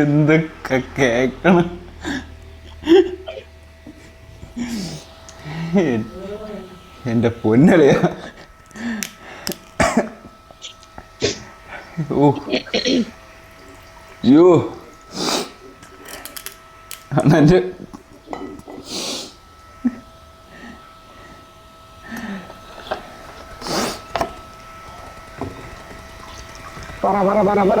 എന്തൊക്കെ കേക്കണം? എന്റെ പൊന്നലയാ ഓ അണ്ണന്റെ പറ പറ പറ പറ.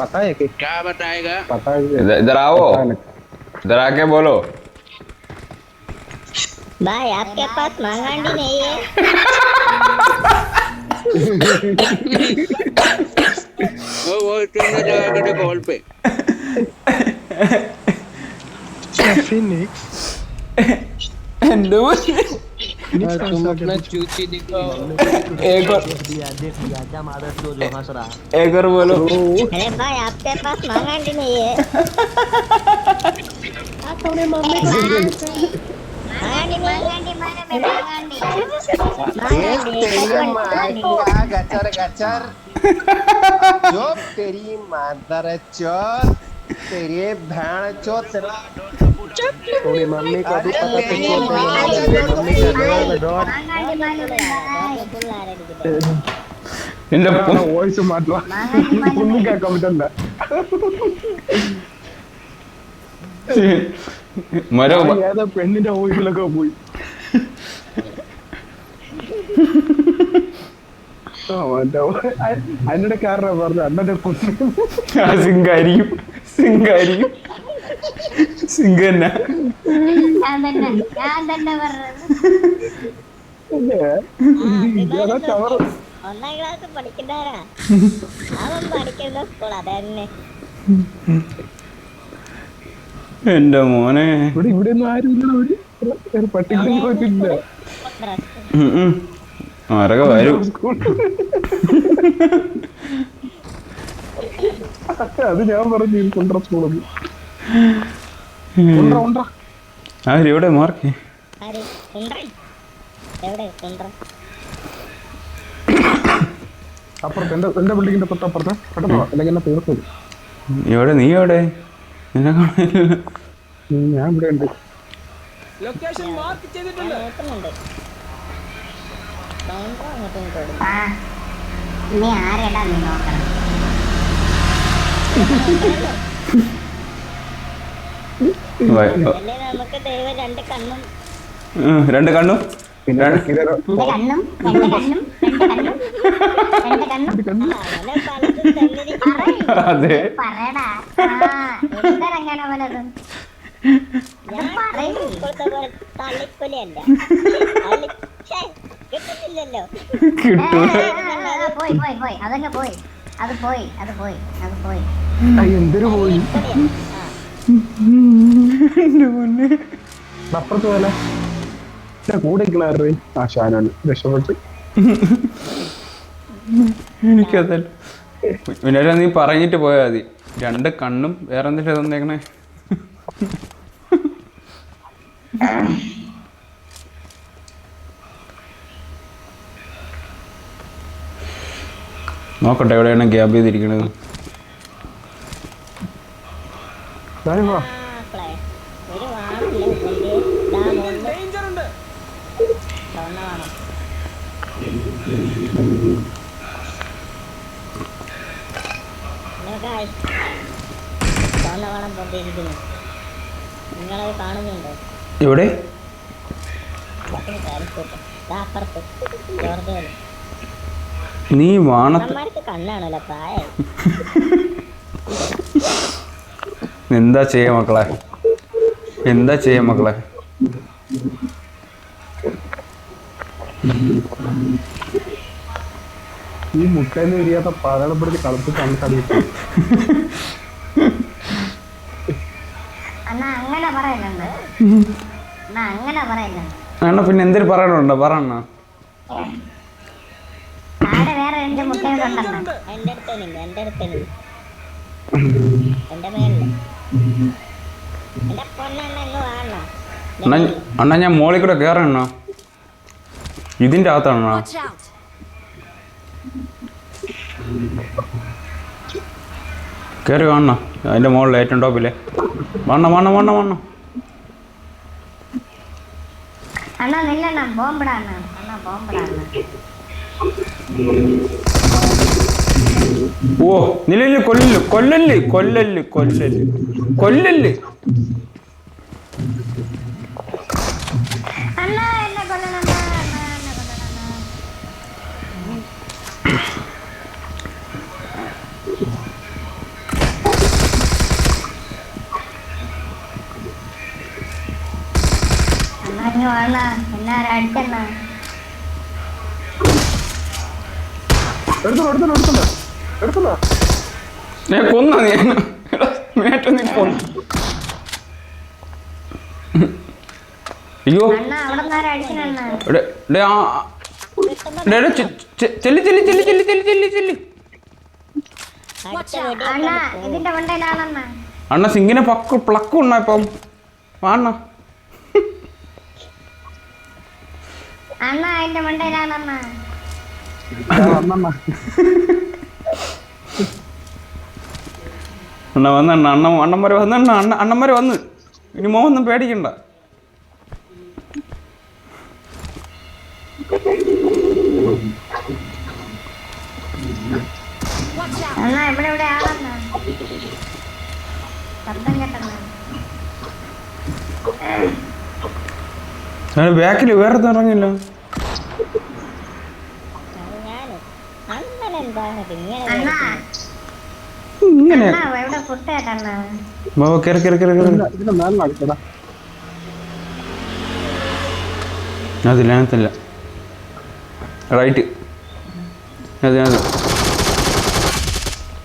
पता है कि क्या बताएगा? पता है इधर आओ। इधर आके बोलो। भाई आपके पास मांगांडी नहीं है। वो वो तुमने जगह कटे बॉल पे। फिनिक्स एंड तुम अपना चूची दिखाओ एक और दिया देख लिया जम आदत जो जो हंस रहा है। एक और बोलो अरे भाई आपके पास मांगांडी नहीं है। मांगांडी मांगांडी मांगांडी मांगांडी मांगांडी गचर गचर। जो तेरी मादर चोर तेरा थोड़ी मम्मी को भी पता तेरी तो माँ चलता जो मम्मी का डॉट डॉट मांगांडी मांगांडी എൻ്റെ പൊ- वॉइस मारला मम्मी का कमेंट ना മരോ ഏതാ പെണ്ണിന്റെ വോയിസിലൊക്കെ പോയി ആ, മറ്റേ അതിന്റെ കാരണം പറഞ്ഞു അണ്ണന്റെ പൊന്നു ആ സിംഗായിരിക്കും സിംഗായിരിക്കും സിംഗ് തന്നെ. ഞാൻ തന്നെ. ഞാൻ തന്നെ പറഞ്ഞത്. ഏതാ ചവറ്. ഒന്നാം ക്ലാസ് പഠിക്കുന്നവരാ. അവൻ പഠിക്കുന്ന സ്കൂൾ അതന്നെ. എന്റെ മോനെ. ഇവിടെ ഇവിടെ ഒന്നും ആരും ഇല്ല. പോയിട്ടില്ല. ആരൊക്കെ വരും? അത് ഞാൻ പറഞ്ഞു കൊണ്ട സ്കൂളൊന്നും. ആരെവിടെ മാർക്ക്? എവിടെ? നീ എവിടെ? നിന്നെ കാണില്ല ഞാൻ ഇവിടെ ഉണ്ട്. ലൊക്കേഷൻ മാർക്ക് ചെയ്തിട്ടുണ്ട്. നീ ആരെടാ നീ നോക്കണം? രണ്ട് കണ്ണും. രണ്ട് കണ്ണു? പിന്നെ രണ്ട് കണ്ണും രണ്ട് കണ്ണും രണ്ട് കണ്ണും രണ്ട് കണ്ണും. അങ്ങനെ പലതും തന്നിരിക്കുന്നു അതെ. പോയി പോയി പോയി. അതങ്ങ് പോയി. അത് പോയി അത് പോയി അത് പോയി. എന്തൊരു പോയി. അപ്പുറത്ത് പോലെ. കൂടെ നിൽക്കണാറ് ആ ഷാനാണ്. രക്ഷപ്പെട്ട്. എനിക്കതല്ല. പിന്നെ നീ പറഞ്ഞിട്ട് പോയാൽ മതി. രണ്ട് കണ്ണും വേറെ എന്തിട്ട് തന്നേക്കണേ. നോക്കട്ടെ എവിടെയാണ് ഗ്യാപ്പ് ചെയ്തിരിക്കണത് ദാ വാ. പ്ലേ ഒരു വാണല്ലേ ഉണ്ടെങ്കിൽ ദാ മുകളിൽ ഡേഞ്ചർ ഉണ്ട് ചുവന്ന വാണം ഹലോ ഗായ്സ് ചുവന്ന വാണം പൊന്തിയിരിക്കുന്നു നിങ്ങളത് കാണുന്നുണ്ടോ? പോലെ നീ വാണ കണ്ണാണല്ലോ പ്രായം. എന്താ ചെയ്യാ മക്കളെ? എന്താ ചെയ്യാ മക്കളെ? ഈ മുട്ടെന്ന് വിരിയാത്ത പാതാളപ്പെടുത്തി കളത്ത് കണക്കാടി അണ്ണാ പിന്നെ എന്തിനു പറയണുണ്ടോ? പറയണ ആടെ വേറെ രണ്ട് മുട്ടകളുണ്ടെണ്ണ എന്റെ മേളിൽ അണ്ണ അണ്ണ ഞാൻ മോളിൽ കൂടെ കയറണ ഇതിന്റെ അകത്താണോ! കയറി വേണ അതിന്റെ മുകളിൽ ഏറ്റവും ടോപ്പില്ലേ വണ്ണ വണ്ണ വണ്ണ വണ്ണ. അണ്ണാ നില്ലണ്ണ അണ്ണാ. ഓ നിലയിൽ കൊല്ലല് കൊല്ലല് കൊല്ലല് കൊല്ലല് കൊല്ലല് അണ്ണാ എന്നെ കൊല്ലണ അണ്ണാ അണ്ണാ എന്നെ കൊല്ലണ അണ്ണാ. അണ്ണാ ഇങ്ങ് വേണ എന്നാരും അടിച്ചണ്ണ എടുത്തോ എടുത്തോ എടുത്തോ എടുത്തോ ഞാൻ കൊന്ന നീ? എടാ, നീ കൊന്ന. അയ്യോ. അണ്ണാ ചെല്ലി ചെല്ലി ചെല്ലി ചെല്ലി ചെല്ലി ചെല്ലി ചെല്ല് ചെല്ല് ചെല്ല് ചെല്ല് ചെല്ല് ചെല്ല് ചെല്ല്. അണ്ണാ ഇതിന്റെ മണ്ടയിലാണണ്ണ അണ്ണ സിംഗിനെ പക്ക് പ്ലക്ക് ഉണ്ണ ഇപ്പം. വാണ്ണ അണ്ണ. അതിന്റെ മണ്ടയിലാണ് അണ്ണ. അണ്ണ വന്നണ്ണ അണ്ണ അണ്ണന്മാരെ വന്നണ്ണ അണ്ണ അണ്ണന്മാരെ വന്ന്. ഇനി ഒന്നും പേടിക്കണ്ട. ബാക്കിൽ വേറെ ഇറങ്ങില്ല ഞാൻ അണ്ണൻ എന്താണ് ഇങ്ങനെ അണ്ണാ ഇങ്ങനെ അണ്ണാ ഇവിടെ ഫുഡ് കേട്ടണ്ണ ബാബ കയറി കയറി കയറി കയറി ഇതിന്റെ മേലെ അടിച്ചടാ അതില്ല അതിനകത്തല്ല റൈറ്റ്. അതിനകത്ത്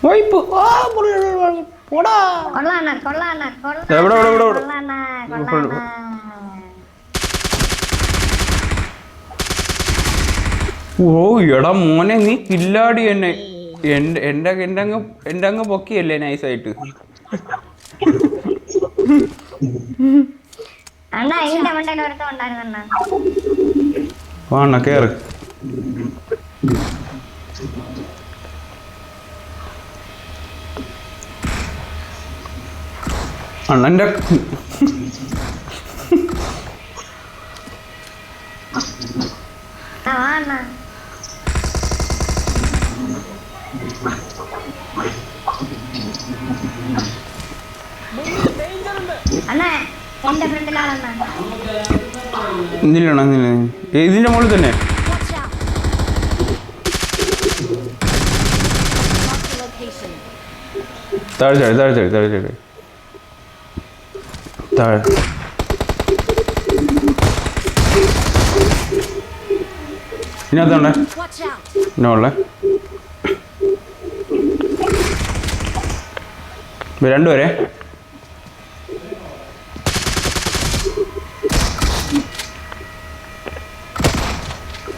വൈപ്പ്. ആ. പോടാ. കൊള്ളാണ്ണ കൊള്ളാണ്ണ എവിടെ, എവിടെ, എവിടെ, എവിടെ? കൊള്ളാണ്ണ കൊള്ളാണ്ണ ഓ എടാ മോനെ നീ കില്ലാടി എന്നെ. എന്റെ എന്റെ എന്റെ അങ്ങ് എന്റെ അങ്ങ് പൊക്കിയല്ലേ നൈസായിട്ട് വാണ കേറ്. അണ്ണന്റെ ആ അണ്ണാ എന്റെ ഇതിന്റെ മുകളിൽ തന്നെ. താഴെ ചാടി താഴെ ചാടി താഴെ ചാടി. താഴെ. ഇതിനകത്തുണ്ടേ out! ഉള്ളേ? രണ്ടുപേരെ.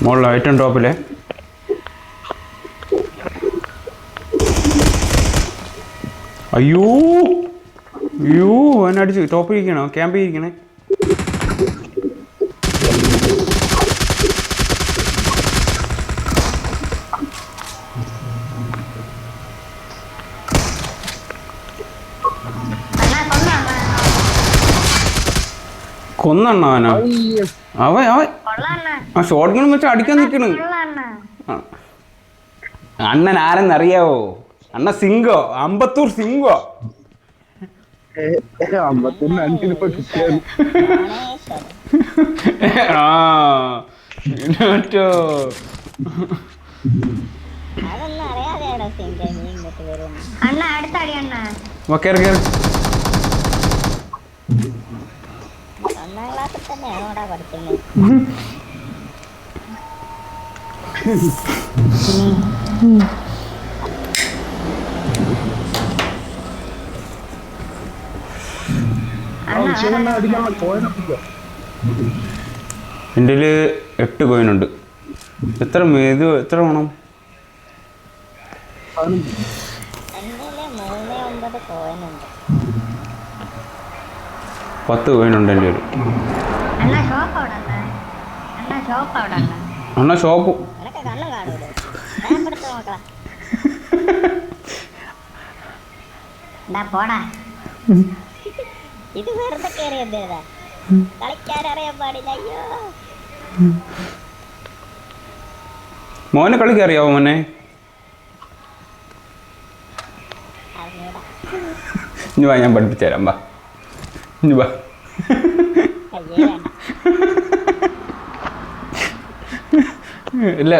മുകളിലെ ഏറ്റവും ടോപ്പിലെ അയ്യോ! അയ്യോ അതിനടിച്ചു ടോപ്പിൽ ഇരിക്കണോ? ക്യാമ്പിൽ ഇരിക്കണേ? കൊന്നെണ്ണ അവനോ ആ ഷോർട്ട് ഗൺ വെച്ച് അടിക്കാൻ നിൽക്കണ്. അണ്ണൻ ആരെന്നറിയാവോ? അണ്ണ സിംഗോ അമ്പത്തൂർ സിംഗോ. ആ. അണ്ണ അടുത്ത അടി അണ്ണ വാ, കേറ് കേറ്. ഒന്നാം ക്ലാസ്സിൽ തന്നെയാണോ അവിടെ പഠിക്കുന്നത് എന്റെ എട്ട് കോയിനുണ്ട് എത്ര മേത് എത്ര വേണം? മൂന്ന് ഒമ്പത് കോയിനുണ്ട് പത്ത് കോയിനുണ്ട് എന്റെ ഒരു. അണ്ണാ ഷോപ്പ്. ഇത് വെറുതെ കയറി പാടില്ല അയ്യോ. മോനെ കളിക്ക് അറിയാവോ മോനെ? ഇനി വാ ഞാൻ പഠിപ്പിച്ചു തരാം വാ. ഇനി വാ. ഇല്ല.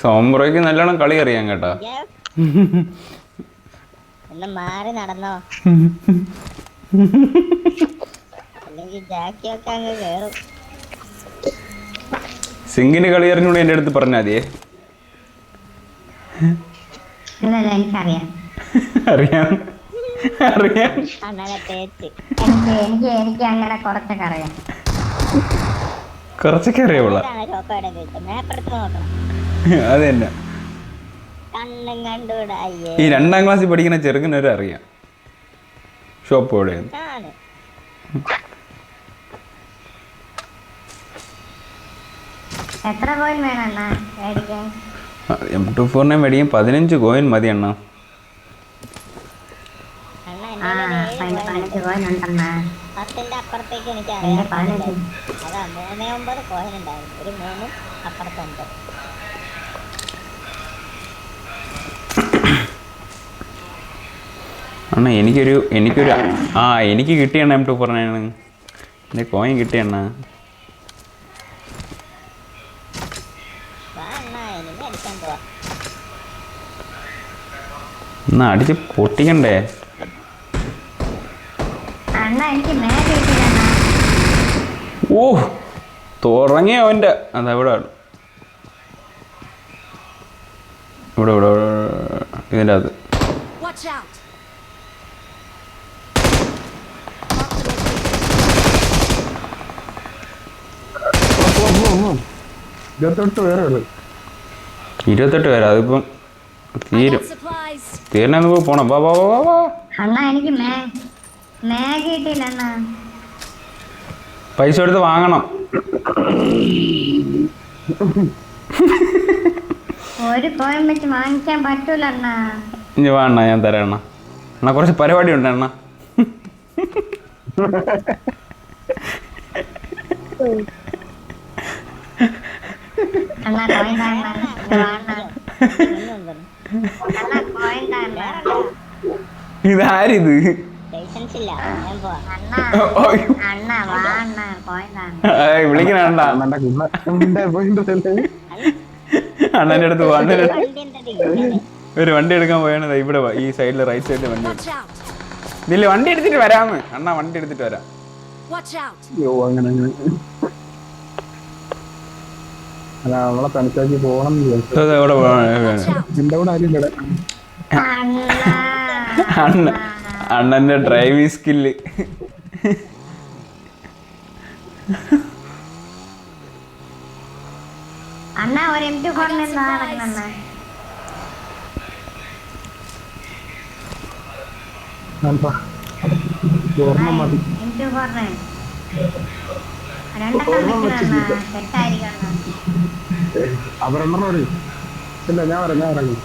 സോംബ്രോയ്ക്ക് നല്ലോണം കളി അറിയാം കേട്ടോ. മാറി നടന്നോ? അല്ലെങ്കിൽ ജാക്കി വെക്കാൻ അങ്ങ് കേറും. സിംഗിന് കളി അറിഞ്ഞൂടെ എന്റെ അടുത്ത് പറഞ്ഞാൽ മതിയേ? അറിയാം. അറിയാം. കുറച്ചൊക്കെ അറിയാം. കുറച്ചൊക്കെ അറിയാവുള്ള. അത് തന്നെ. ഈ രണ്ടാം ക്ലാസ്സിൽ പഠിക്കുന്ന ചെറുക്കനൊരു അറിയാം. ഷോപ്പ് എവിടെയാണ് എത്ര കോയിൻ വേണം അണ്ണാ മേടിക്കാൻ? എം ടു ഫോറിനെ മേടിക്കും പതിനഞ്ച് കോയിൻ മതി അണ്ണ. പതിനഞ്ച് കോയിൻ അപ്പുറത്തേക്ക് എനിക്ക് അറിയാൻ പാടില്ല അതാ മൂന്നേ ഒമ്പത് കോയിൻ ഉണ്ടായിരുന്നു. ഒരു മൂന്നും അപ്പുറത്തുണ്ട്. അണ്ണ എനിക്കൊരു എനിക്കൊരു ആ എനിക്ക് കിട്ടിയണ്ണ എം ടു ഫോറിനാണ് എന്റെ കോയിൻ കിട്ടിയണ്ണ വാ അണ്ണാ എനിക്ക് അടിക്കാൻ പോവാ എന്നാ അടിച്ച് പൊട്ടിക്കണ്ടേ? ഓ തുടങ്ങിയ അവന്റെ. അതാ ഇവിടെ. ഇവിടെ ഇവിടെ ഇതിന്റെ അത് Watch out! ഇരുപത്തെട്ട് പേരാണ് ഇരുപത്തെട്ട് പേരാ അതിപ്പം തീരും. തീരണന്ന് പോണം. വാ വാ വാ വാ അണ്ണാ എനിക്ക് മേ മാഗി കിട്ടിയില്ല അണ്ണാ. പൈസ എടുത്ത് വാങ്ങണം. ഒരു കോയം വെച്ച് വാങ്ങിക്കാൻ പറ്റൂല അണ്ണാ. ഇനി വാ അണ്ണാ ഞാൻ തരാം അണ്ണാ. അണ്ണാ കുറച്ച് പരിപാടി ഉണ്ട് അണ്ണാ. അണ്ണാ കോയിൻ അണ്ണ. കോയിൻ ഇതാരിത്? വിളിക്കണ അണ്ണന്റെ അടുത്ത് ഒരു വണ്ടി എടുക്കാൻ പോയാണ്. ഇവിടെ ഈ സൈഡിൽ റൈറ്റ് സൈഡിൽ വണ്ടി ഇതിൽ ഇതില്ല വണ്ടി എടുത്തിട്ട് വരാമെന്ന് അണ്ണാ വണ്ടി എടുത്തിട്ട് വരാം. അങ്ങനെ അങ്ങനെ. നമ്മളെ തനിച്ചാക്കി പോകണം. കൂടെ ആരും ഇവിടെ അണ്ണ അണ്ണന്റെ ഡ്രൈവിംഗ് സ്കില്ല്. അണ്ണ ഒരു എം ടു ഫോറിന് എന്താ നടക്കണ അൽഫാ. ഓർമ്മ മതി എം ടു ഫോറിന് രണ്ടെണ്ണം വെക്കണ സെറ്റായിരിക്കണം അവരെണ്ണം ഇല്ല ഞാൻ വരാം ഞാൻ ഇറങ്ങി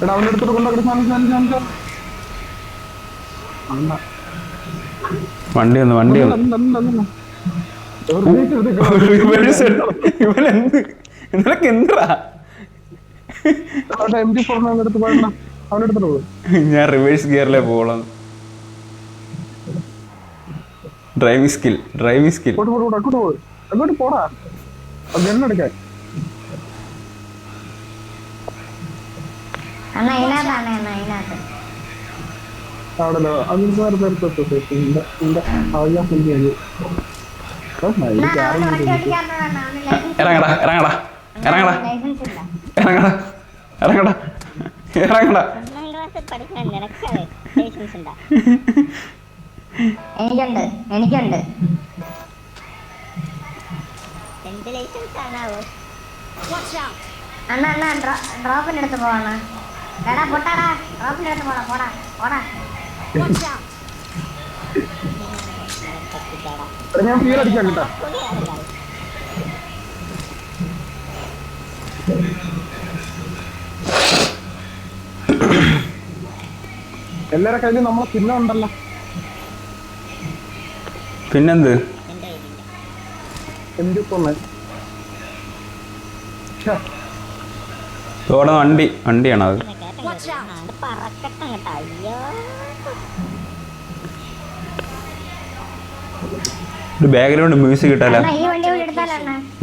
എടാ അവന്റെ അടുത്തോട്ട് കൊണ്ടുപോയി സാധനം വണ്ടി. നിനക്ക് എന്താ എം ജി ഫോറിനെ എടുത്ത് ഞാൻ റിവേഴ്സ് ഗിയറിലെ പോകണം. ഡ്രൈവിംഗ് സ്കിൽ ഡ്രൈവിംഗ് സ്കിൽ അങ്ങോട്ട് പോയി അങ്ങോട്ട് ഇറങ്ങടാ ഇറങ്ങടാ ഇറങ്ങടാ. ഇറങ്ങടാ ഇറങ്ങടാ. ഇറങ്ങടാ. എനിക്കുണ്ട് എനിക്കുണ്ട്. അണ്ണാ അണ്ണാ ഡ്രോപ്പിന്റെ അടുത്ത് പോവാണ് എടാ പൊട്ടാടാ ഡ്രോപ്പിന്റെ അടുത്ത് പോടാ പോടാ പോടാ. ഞാൻ ഫീൽ അടിക്കാം എല്ലാരെ കയ്യിലും നമ്മളെ പിന്നെ ഉണ്ടല്ലോ. പിന്നെന്ത്? ഓടുന്ന വണ്ടി വണ്ടിയാണ് അത്? ഒരു ബാക്ക്ഗ്രൗണ്ട് മ്യൂസിക് കിട്ടാല.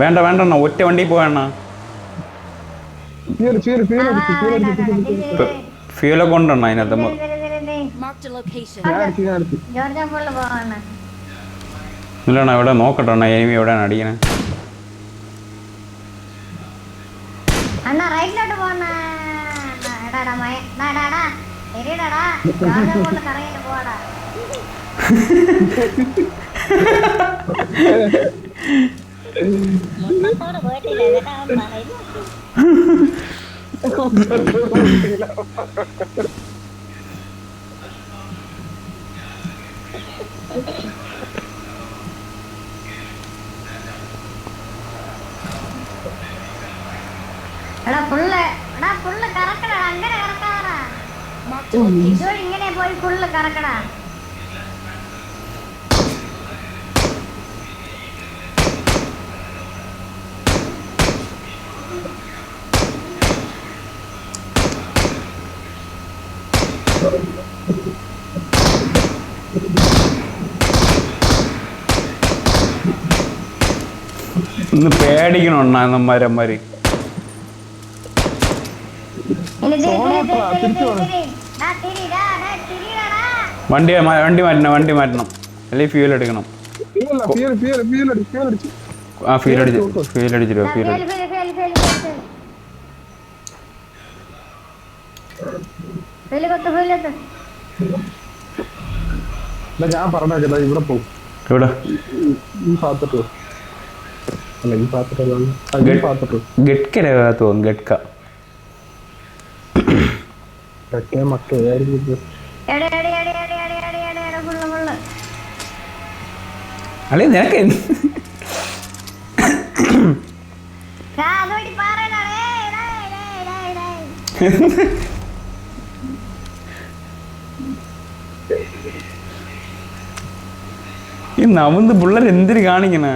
വേണ്ട വേണ്ട ഒറ്റ വണ്ടി പോയണ്ണ ഫ്യൂലൊക്കെ ഉണ്ടെണ്ണ അതിനകത്ത്? മാർക്ക് ലൊക്കേഷൻ ജോർജ് പോലെ പോവാണ് ഇല്ലണ ഇവിടെ നോക്കട്ടെ അണ്ണ എനിമി എവിടെയാണ് അടിക്കണേ അണ്ണ റൈറ്റിലോട്ട് പോണ എടാടാ മയ എടാടാ ശരിടാടാ ജോർജ് പോലെ കറങ്ങിട്ട് പോടാ മുട്ടത്തോട് പോയിട്ടില്ല എന്നിട്ട് അവൻ പറയുന്നു എടാ ഫുള്ള് എടാ ഫുള്ള് കറക്കടാ അങ്ങനെ കറക്കാറാ ഇതുവഴി ഇങ്ങനെ പോയി ഫുള്ള് കറക്കടാ. ഒന്ന് പേടിക്കണം അണ്ണാന്നന്മാരന്മാര് വണ്ടി വണ്ടി മാറ്റണം വണ്ടി മാറ്റണം. അല്ലെങ്കിൽ ഫ്യൂൽ എടുക്കണം. ഞാൻ പറഞ്ഞേക്കട്ടെ ഇവിടെ പോകും ഇവിടെ ഈ ಅಲ್ಲ ಈ ಪಾತ್ರ ಪಾತ್ರ ಗಟ್ಕಡೆ ಆಯ್ತು ಒಂದು ಗಟ್ಕ ಗಟ್ಕೆ ಮಕ್ಕಳು ಯಾರಿಗಿದ್ದು അളി നിനക്ക് ഈ നവുന്ന് പിള്ളേർ എന്തിനു കാണിക്കണേ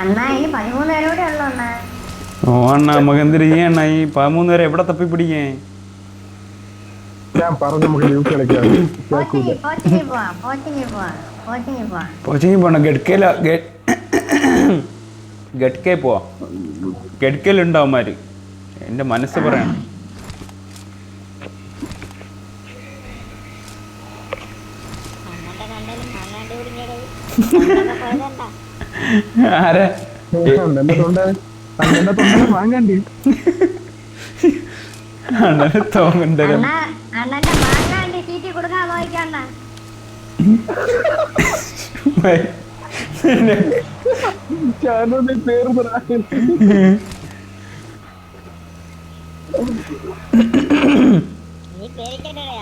അണ്ണാ ഇനി പതിമൂന്ന് പേരും കൂടെ ഉള്ളു അണ്ണാ. ഓ അണ്ണ നമുക്ക് എന്തിനു ചെയ്യണ്ണ ഈ പതിമൂന്ന് പേരെ എവിടെ തപ്പി പിടിക്കേ ഞാൻ പറഞ്ഞു നമുക്ക് ലീവ് കളിക്കാം. കോച്ചിങ് കോച്ചിങ്ങിൽ പോവാം കോച്ചിങ്ങിൽ പോവാം കോച്ചിങ്ങിൽ പോവാം. കോച്ചിങ് പോണം ഗഡ്കയില ഗഡ്കെ പോവാ. ഗഡ്കയിലുണ്ടാവുമാര് എന്റെ മനസ്സ് പറയണം. ha കണ്ടാലും ha കുടുങ്ങിയത് ആരെ? അണ്ണനെ തോങ്ങണ്ട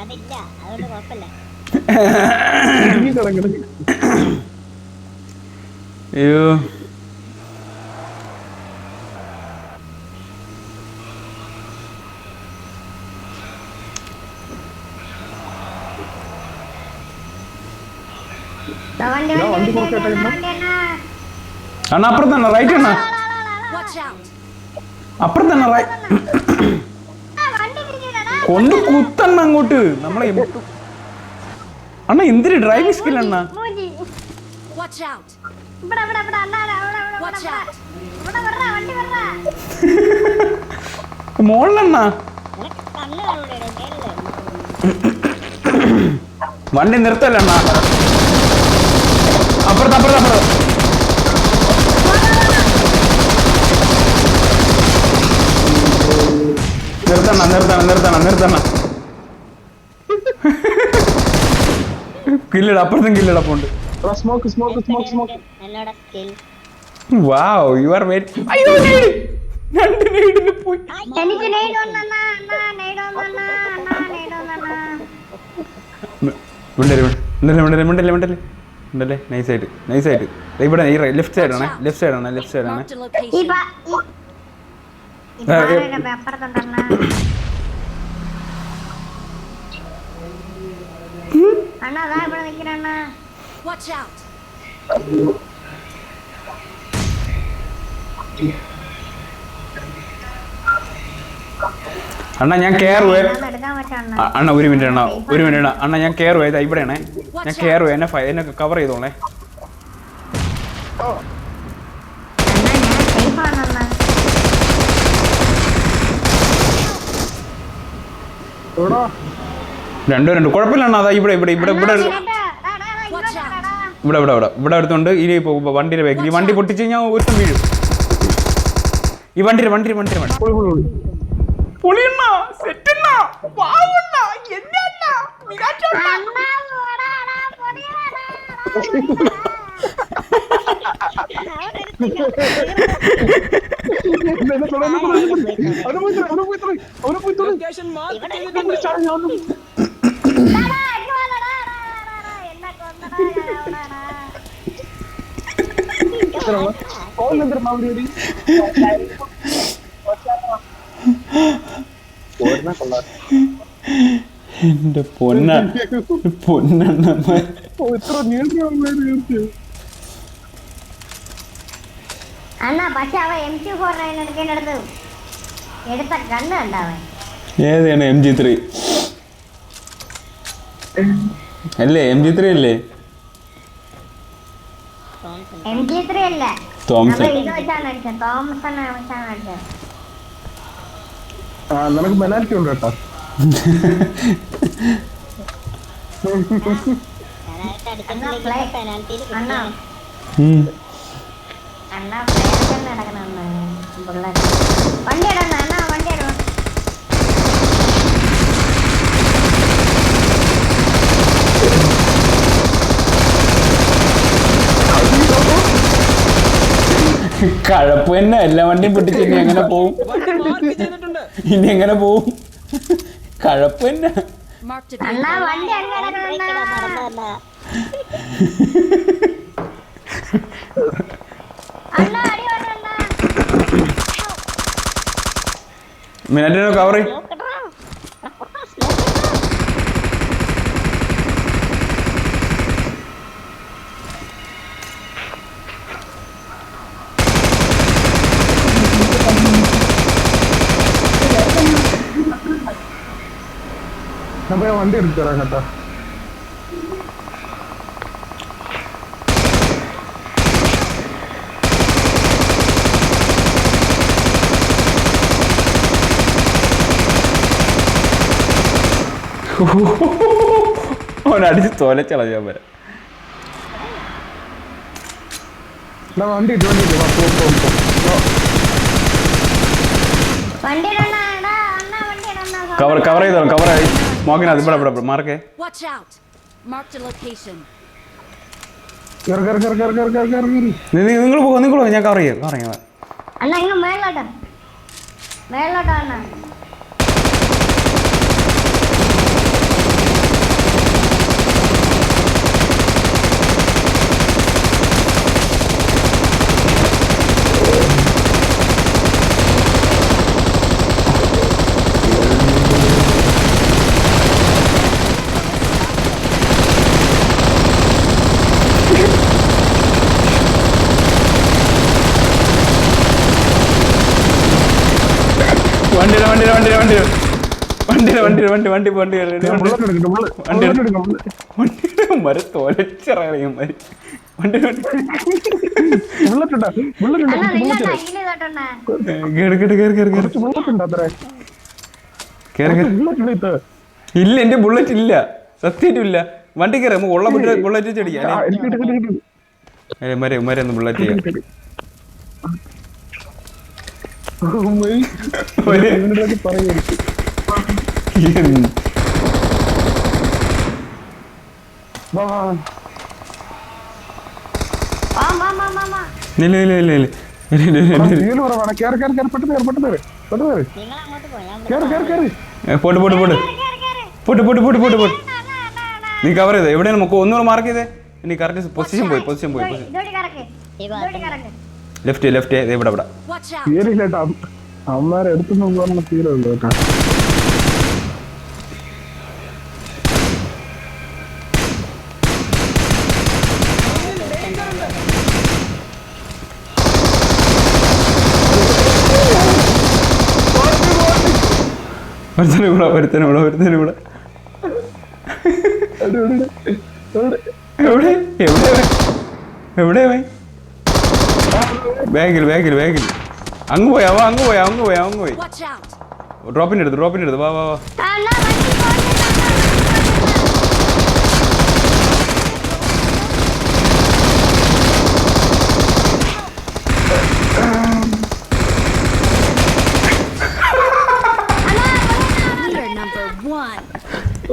അതില്ല. അതുകൊണ്ട് കുഴപ്പമില്ല. അയ്യോ അണ്ണാ അപ്പുറത്ത് തന്നെ റൈറ്റ് അണ്ണാ. അപ്പുറത്ത് തന്നെ റൈ കൊണ്ട് കുത്തണ്ണ അങ്ങോട്ട്. നമ്മളെ അണ്ണ എന്തിരി ഡ്രൈവിംഗ് സ്കിൽ അണ്ണ. മൂഞ്ചി. Watch Watch out! ഇവിടെ ഇവിടെ ഇവിടെ അണ്ണാ അണ്ണാ, ഇവിടെ ഇവിടെ Watch ഇവിടെ out! ഇവിടെ വരണ വണ്ടി വരണ മോളിലെണ്ണ നിനക്ക് കണ്ണ് കാണൂടെ മേലിൽ വണ്ടി നിർത്തല്ല അണ്ണ അപ്പുറത്ത് അപ്പുറത്ത് അപ്പുറത്ത് നിർത്തണ നിർത്തണ നിർത്തണ സ്മോക്ക് സ്മോക്ക് സ്മോക്ക് സ്മോക്ക് എന്നോട് skill wow you are very അയ്യോ need. രണ്ട് നേടിന് പോയി. എനിക്ക് നെയ്ഡ് വന്നണ്ണാ അണ്ണാ നെയ്ഡ് വന്നണ്ണാ അണ്ണാ നെയ്ഡ് വന്നണ്ണാ മിണ്ടല്ലേ മിണ്ടല്ലേ മിണ്ടല്ലേ ഉണ്ടല്ലേ മിണ്ടല്ലേ മിണ്ടല്ലേ നൈസായിട്ട് നൈസായിട്ട് ഇവിടെ ഈ ലെഫ്റ്റ് ലെഫ്റ്റ് സൈഡാണ് ലെഫ്റ്റ് സൈഡാണ് Marked a ഈ location. പാ ഈ- ഈ ആ, ഏ- പാറയുടെ അപ്പുറത്തുണ്ടണ്ണാ അണ്ണാ. അതാ ഇവിടെ നിൽക്കണ അണ്ണാ. Watch out! അണ്ണ ഞാൻ കയറുവേ അണ്ണാ. ഒരു മിനിറ്റ് അണ്ണ ഒരു മിനിറ്റ് അണ്ണ. അണ്ണ ഞാൻ കയറുവേ ഇവിടെയാണേ. ഞാൻ കയറുവേ എന്നെ എന്നെ കവർ ചെയ്തോളേ. രണ്ടു രണ്ട്. കുഴപ്പമില്ല അണ്ണ. അതാ ഇവിടെ ഇവിടെ ഇവിടെ ഇവിടെ ഇവിടെ ഇവിടെ ഇവിടെ ഇവിടെ ഇനി ഇപ്പൊ വണ്ടിയുടെ ബാക്കിൽ ഈ വണ്ടി പൊട്ടിച്ച് കഴിഞ്ഞാൽ ഒരുത്തം വീഴും ഈ വണ്ടിയുടെ വണ്ടിയുടെ വണ്ടിയുടെ വണ്ടി പൊളി പൊളി പൊളിയണ്ണ സെറ്റണ്ണ വാവണ്ണ എന്നണ്ണ തൊട. അവനെ പോയി അവനെ പോയി അവനെ പോയി തൊട. അവനെ വിളിച്ചാണ് ഞാൻ ഒന്ന് ഡാ, ഡാ, ഇങ്ങ് വാടാ, ഡാ, ഡാ, ഡാ, ഡാ, എന്നെ കൊന്നടാ, ഞാൻ അവിടാടാ. ഫോൺ എന്തിനാ മറുപടി ഓടുന്ന കൊള്ളാം എന്റെ പൊന്ന പൊന്നാണ് അണ്ണാ പക്ഷെ അവൻ എം ജി ഫോർ നയൻ എടുക്കേണ്ടത് എടുത്ത കണ്ണ് കണ്ടവൻ ഏതാണ് എം ജി ത്രീ അല്ലേ എം ജി ത്രീ അല്ലേ എം ജി ത്രീ അല്ല തോംസൺ അവൻ ഇത് വെച്ചാണ് അടിച്ചത് തോമസൺ വെച്ചാണ് അടിച്ചത് ആ നിനക്ക് പെനാൽറ്റി ഉണ്ട് കേട്ടോ. വണ്ടി ഇടണ്ട അണ്ണാ വണ്ടി ഇടണം കഴപ്പ് തന്നെ. എല്ലാ വണ്ടിയും പൊട്ടിച്ച് ഇനി എങ്ങനെ പോവും? ഇനി എങ്ങനെ പോവും? കഴപ്പ് തന്നെ. മിനറ്റിനോ a അണ്ണാ vehicle. വണ്ടി അങ്ങനെ കിടക്കണം അണ്ണാ അടി വേണ്ട മിനിറ്റിനോ കവർ ഞാൻ പോയി വണ്ടി എടുത്തു തരാം കേട്ടോ അവൻ അടിച്ച് തോലച്ചളഞ്ഞാൻ വണ്ടി ഇട്ടു വണ്ടി ഇട്ടു വാ, പോ, പോ, പോ. പോ. വണ്ടി ഇടണ്ട എടാ അണ്ണാ വണ്ടി കവർ കവർ ചെയ്തോ കവർ ആയി മോക്കിനകത്ത് ഇവിടെ ഇവിടെ ഇവിടെ മാർക്കേ നിങ്ങൾ out! നിങ്ങൾ ഞാൻ location. കേറ്, കേറ്, കേറ്, കേറ്, കേറ്, വണ്ടി വണ്ടി വണ്ടി വണ്ടി വണ്ടി മര മരി. വണ്ടി വണ്ടി. ഇല്ല എന്റെ ബുള്ളറ്റ് ഇല്ല. സത്യമായിട്ടില്ല വണ്ടി കയറി ഉള്ള ബുള്ളറ്റ് ബുള്ളറ്റ് വെച്ചടിക്കാം മരെ മരെ ഒന്ന് ബുള്ളറ്റ് ചെയ്യാം. പറയുന്നു ഇല്ല ഇല്ല ഇല്ല ഇല്ല കേറ് ഏ, പോട്ട് പോട്ട് പോട്ട്. പോട്ട് പോട്ട് പോട്ട് പോട്ട് പോട്ട്. നീ കവർ ചെയ്തേ. എവിടെയാണ് നമുക്ക് ഒന്നുകൂടെ മാർക്ക് ചെയ്തേ. ഇനി കറക്റ്റ് പൊസിഷൻ പോയി പൊസിഷൻ പോയി ലെഫ്റ്റ് ലെഫ്റ്റ് ഇവിടെ ഇവിടെ! തീരില്ല എടുത്തൊന്നും പറഞ്ഞ തീരുള്ളൂ കേട്ടോ. ഒരുത്തനും കൂടെ ഒരുത്തനും കൂടെ ഒരുത്തനും കൂടെ എവിടെ, എവിടെ, എവിടെ? പോയി ബാഗിൽ ബാഗിൽ ബാഗിൽ. അങ്ങ് പോയി അവ അങ്ങ് പോയി അങ്ങ് പോയി അങ്ങ് പോയി! ഡ്രോപ്പിന്റെ അടുത്ത് ഡ്രോപ്പിന്റെ അടുത്ത് വാ വാ വാ അണ്ണാ വണ്ടി പോയി We're number one. എന്റെ